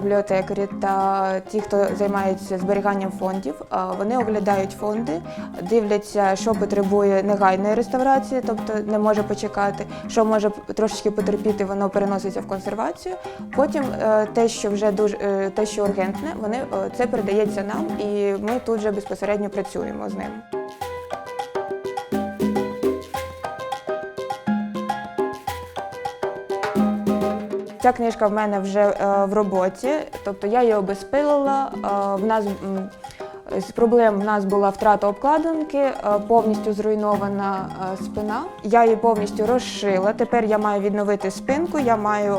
бібліотекарі та ті, хто займається зберіганням фондів, вони оглядають фонди, дивляться, що потребує негайної реставрації, тобто не може почекати, що може трошечки потерпіти, воно переноситься в консервацію. Потім е, те, що вже дуже е, те, що ургентне, вони е, це передається нам, і ми тут вже безпосередньо працюємо з ним. Ця книжка в мене вже е, в роботі, тобто я її обезпилила. Е, в нас з проблем в нас була втрата обкладинки, е, повністю зруйнована спина. Я її повністю розшила. Тепер я маю відновити спинку, я маю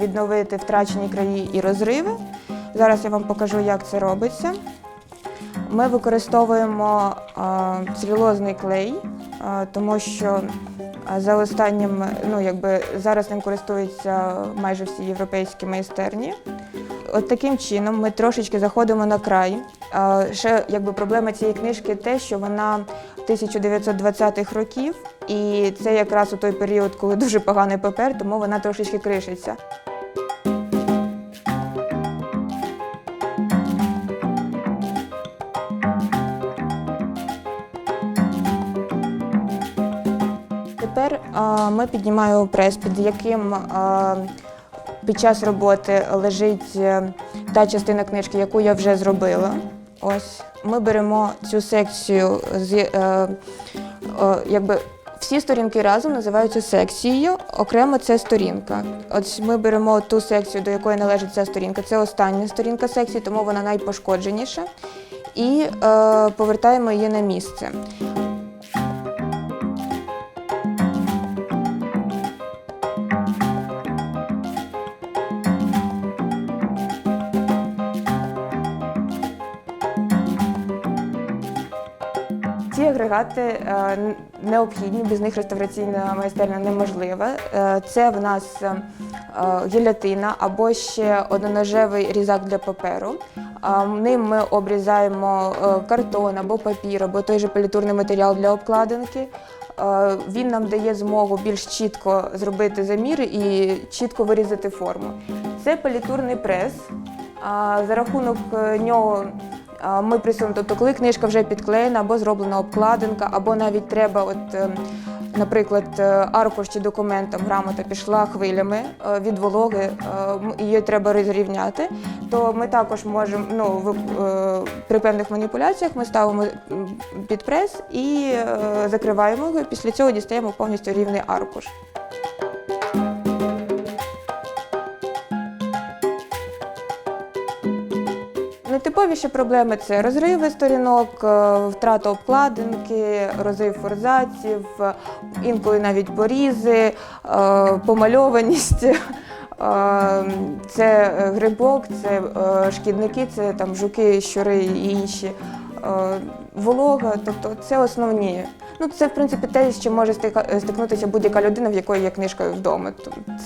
відновити втрачені краї і розриви. Зараз я вам покажу, як це робиться. Ми використовуємо целюлозний клей, тому що за останнім, ну якби зараз ним користуються майже всі європейські майстерні. От таким чином ми трошечки заходимо на край. Ще якби проблема цієї книжки те, що вона 1920-х років, і це якраз у той період, коли дуже поганий папер, тому вона трошечки кришиться. Тепер а, ми піднімаємо прес, під яким під час роботи лежить е, та частина книжки, яку я вже зробила. Ось ми беремо цю секцію з е, якби. Всі сторінки разом називаються секцією, окремо це сторінка. От ми беремо ту секцію, до якої належить ця сторінка. Це остання сторінка секції, тому вона найпошкодженіша. І е, повертаємо її на місце. Ці агрегати е, необхідні, без них реставраційна майстерня неможлива. Е, Це в нас е, гілятина або ще одноножевий різак для паперу. Ним ми обрізаємо картон або папір, або той же політурний матеріал для обкладинки. Він нам дає змогу більш чітко зробити заміри і чітко вирізати форму. Це політурний прес. За рахунок нього ми присунемо, тобто, коли книжка вже підклеєна або зроблена обкладинка, або навіть треба, от, е, наприклад, е, аркуш чи документом грамота пішла хвилями е, від вологи, е, її треба розрівняти, то ми також можемо ну, при певних маніпуляціях ми ставимо під прес і закриваємо його. Після цього дістаємо повністю рівний аркуш. Нетиповіші проблеми це розриви сторінок, е, втрата обкладинки, розрив форзаців, інколи навіть порізи, е, помальованість. Е, Це грибок, це шкідники, це там жуки, щури і інші. Волога, тобто це основні. Ну, це, в принципі, те, з чим може стикнутися будь-яка людина, в якої є книжка вдома.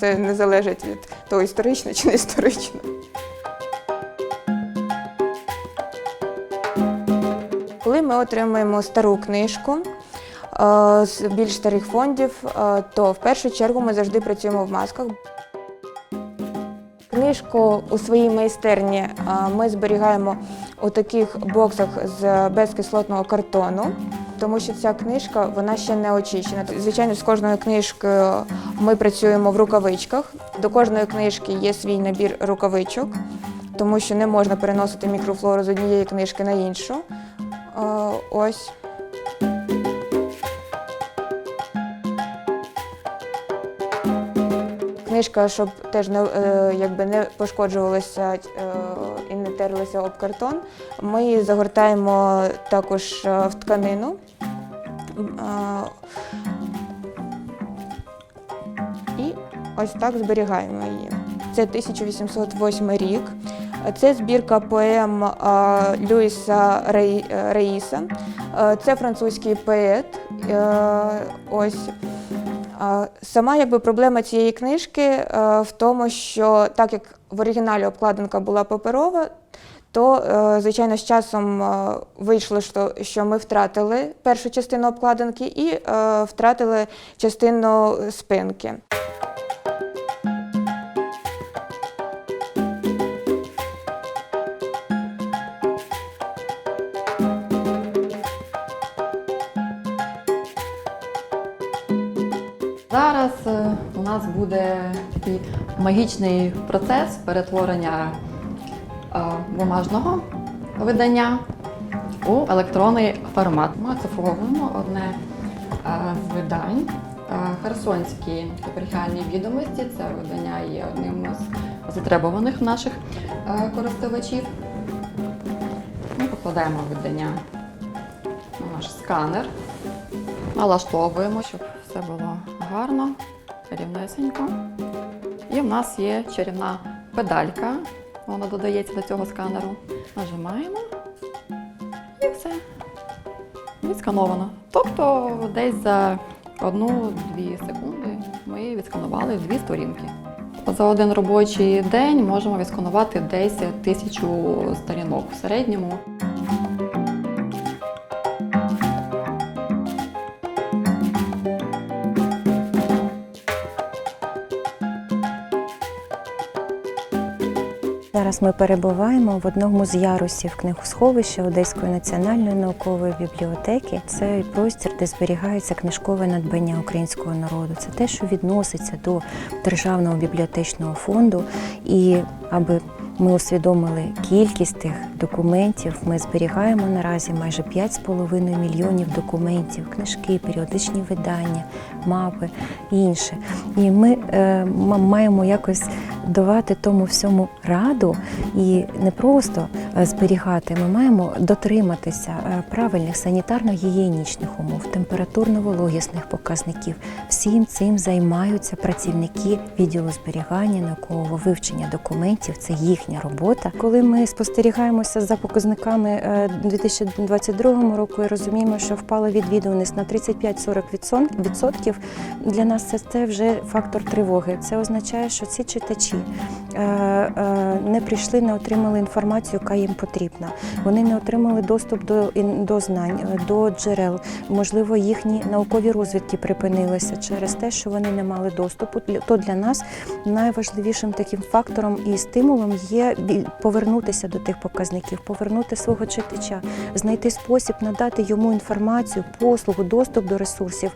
Це не залежить від того, історично чи не історично. Коли ми отримуємо стару книжку е, з більш старих фондів, е, то в першу чергу ми завжди працюємо в масках. Книжку у своїй майстерні е, ми зберігаємо у таких боксах з безкислотного картону, тому що ця книжка вона ще не очищена. Звичайно, з кожною книжкою ми працюємо в рукавичках. До кожної книжки є свій набір рукавичок, тому що не можна переносити мікрофлору з однієї книжки на іншу. Ось. Книжка, щоб теж не, е, якби не пошкоджувалася е, і не терлася об картон. Ми її загортаємо також е, в тканину. І ось так зберігаємо її. Це 1808 рік. Це збірка поем Люїса Рей- е, Реїса. Е, Це французький поет. Е, Ось. Сама якби проблема цієї книжки в тому, що так як в оригіналі обкладинка була паперова, то звичайно з часом вийшло, що, ми втратили першу частину обкладинки і втратили частину спинки. Зараз е, у нас буде такий магічний процес перетворення е, бумажного видання у електронний формат. Ми оцифровуємо одне з видань. Е, Херсонські епархіальні відомості. Це видання є одним з затребуваних наших користувачів. Ми покладаємо видання на наш сканер, налаштовуємо, щоб все було гарно, рівнесенько. І в нас є чарівна педалька. Вона додається до цього сканеру. Нажимаємо і все. Відскановано. Тобто десь за одну-дві секунди ми відсканували дві сторінки. За один робочий день можемо відсканувати десь тисячу сторінок в середньому. Зараз ми перебуваємо в одному з ярусів книгосховища Одеської національної наукової бібліотеки. Це простір, де зберігається книжкове надбання українського народу. Це те, що відноситься до державного бібліотечного фонду. І аби ми усвідомили кількість тих документів. Ми зберігаємо наразі майже 5,5 мільйонів документів, книжки, періодичні видання, мапи і інше. І ми е, маємо якось давати тому всьому раду і не просто е, зберігати. Ми маємо дотриматися е, правильних санітарно-гігієнічних умов, температурно-вологісних показників. Всім цим займаються працівники відділу зберігання, наукового вивчення документів. Це їхня робота. Коли ми спостерігаємося за показниками е, 2022 року і розуміємо, що впала відвідуваність на 35-40%, відсотків, для нас це, вже фактор тривоги. Це означає, що ці читачі е, е, не прийшли, не отримали інформацію, яка їм потрібна. Вони не отримали доступ до, до знань, е, до джерел. Можливо, їхні наукові розвідки припинилися через те, що вони не мали доступу. То для нас найважливішим таким фактором і стимулом є бі- повернутися до тих показників, повернути свого читача, знайти спосіб надати йому інформацію, послугу, доступ до ресурсів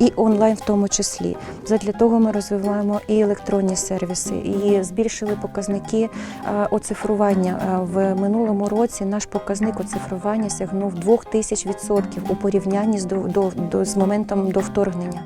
і онлайн в тому числі. Задля того ми розвиваємо і електронні сервіси, і збільшили показники е, оцифрування. Е, В минулому році наш показник оцифрування сягнув 2000% у порівнянні з, до, до, до, з моментом до вторгнення.